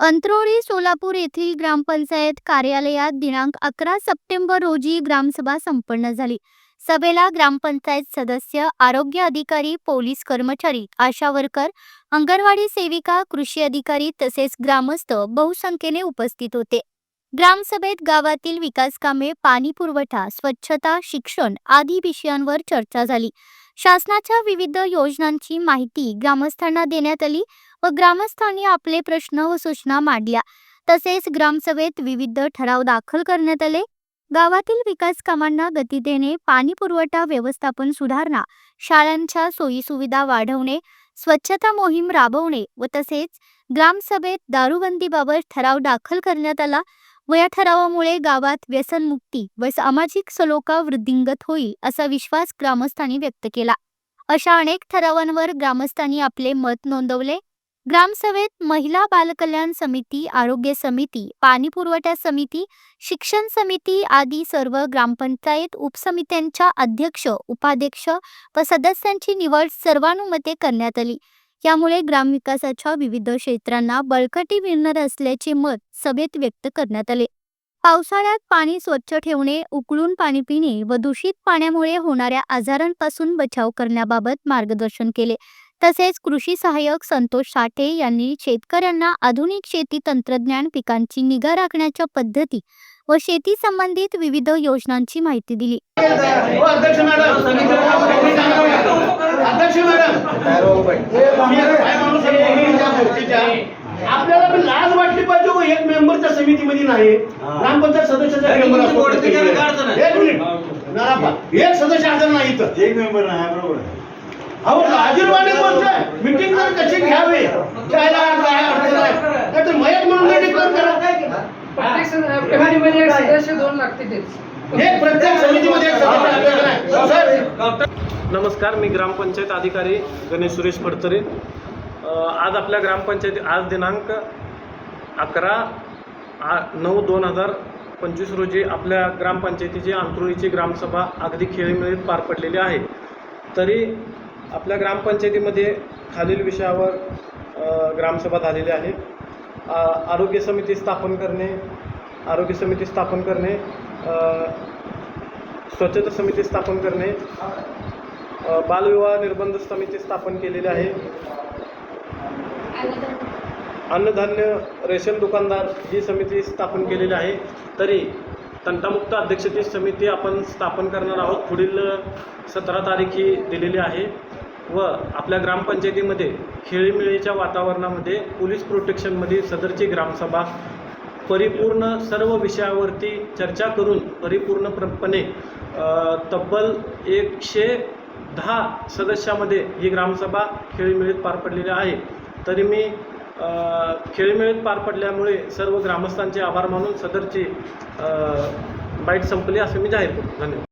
अंत्रोळी सोलापूर येथील ग्रामपंचायत कार्यालयात दिनांक अकरा सप्टेंबर रोजी ग्रामसभा संपन्न झाली. सभेला ग्रामपंचायत सदस्य आरोग्य अधिकारी पोलीस कर्मचारी आशा वर्कर अंगणवाडी सेविका कृषी अधिकारी तसेच ग्रामस्थ बहुसंख्येने उपस्थित होते. ग्रामसभेत गावातील विकास कामे पाणी पुरवठा स्वच्छता शिक्षण आदी विषयांवर चर्चा झाली. शासनाच्या विविध योजनांची माहिती ग्रामस्थांना देण्यात आली व ग्रामस्थांनी आपले प्रश्न व सूचना मांडल्या. तसेच ग्रामसभेत विविध ठराव दाखल करण्यात आले. गावातील विकास कामांना गती देणे पाणी पुरवठा व्यवस्थापन सुधारणा शाळांच्या सोयीसुविधा वाढवणे स्वच्छता मोहीम राबवणे व तसेच ग्रामसभेत दारूबंदीबाबत ठराव दाखल करण्यात आला. वया या ठरावामुळे गावात व्यसनमुक्ती व सामाजिक सलोखा वृद्धिंगत होईल असा विश्वास ग्रामस्थांनी व्यक्त केला. अशा अनेक ठरावांवर ग्रामस्थांनी आपले मत नोंदवले. ग्रामसभेत महिला बालकल्याण समिती आरोग्य समिती पाणी पुरवठा समिती शिक्षण समिती आदी सर्व ग्रामपंचायत उपसमित्यांच्या अध्यक्ष उपाध्यक्ष व सदस्यांची निवड सर्वानुमते करण्यात आली. यामुळे ग्रामविकासाच्या विविध क्षेत्रांना बळकटी मिळणार असल्याचे मत सभेत व्यक्त करण्यात आले. पावसाळ्यात पाणी स्वच्छ ठेवणे उकळून पाणी पिणे व दूषित पाण्यामुळे होणाऱ्या आजारांपासून बचाव करण्याबाबत मार्गदर्शन केले. तसेच कृषी सहाय्यक संतोष साठे यांनी शेतकऱ्यांना आधुनिक शेती तंत्रज्ञान पिकांची निगा राखण्याच्या पद्धती व शेती संबंधित विविध योजनांची माहिती दिली हो, अध्यक्ष मॅडम अध्यक्ष मॅडम मी आता काय माणूस आहे, मी त्या गोष्टीच्या लाज वाटली पाहिजे हो, एक मेंबरच्या समितीमध्ये नाही. ग्रामपंचायत सदस्याचा एक मेंबर मिनिट असतो बोर्ड त्याच्यावर काय अडचण आहे? एक मिनिट नारापा. एक सदस्य हजर नाही इथं. एक मेंबर नाही बरोबर आहे. अहो लाजीरवाणी गोष्ट आहे मीटिंग तर कशी घ्यावी? त्याला काय अडचण आहे नाहीतर मयत म्हणून declare करा. प्रत्येक सद- कमिटीमध्ये एक सदस्य दोन लागते एक प्रत्येक समितीमध्ये एक सदस्य आपल्याकडे आहे. हो, साहेब. नमस्कार मी ग्रामपंचायत अधिकारी गणेश सुरेश फडतरे अ, आज आपल्या ग्रामपंचायती आज दिनांक अकरा आ नऊ दोन हजार पंचवीस रोजी आपल्या ग्रामपंचायतीची अंतरुळीची ग्रामसभा अगदी खेळीमेळीत पार पडलेली आहे. तरी आपल्या ग्रामपंचायतीमध्ये खालील विषयावर ग्रामसभा झालेली आहे. आरोग्य समिती स्थापन करणे आरोग्य समिती स्थापन करणे स्वच्छता समिती स्थापन करणे बालविवाह निर्बंध समिती स्थापन केलेली आहे. अन्नधान्य रेशन दुकानदार ही समिती स्थापन केलेली आहे. तरी तंटामुक्त अध्यक्षतेची समिती आपण स्थापन करणार आहोत. पुढील सतरा तारीख ही दिलेली आहे. व आपल्या ग्रामपंचायतीमध्ये खेळीमेळीच्या वातावरणामध्ये पोलीस प्रोटेक्शनमध्ये सदरची ग्रामसभा परिपूर्ण सर्व विषयावरती चर्चा करून परिपूर्णपणे तब्बल एकशे दहा सदस्यामध्ये ही ग्रामसभा खेळीमेळीत पार पडलेली आहे. तरी मी खेळीमेळीत पार पडल्यामुळे सर्व ग्रामस्थांचे आभार मानून सदरची बाईट संपली असे मी जाहीर करतो. धन्यवाद.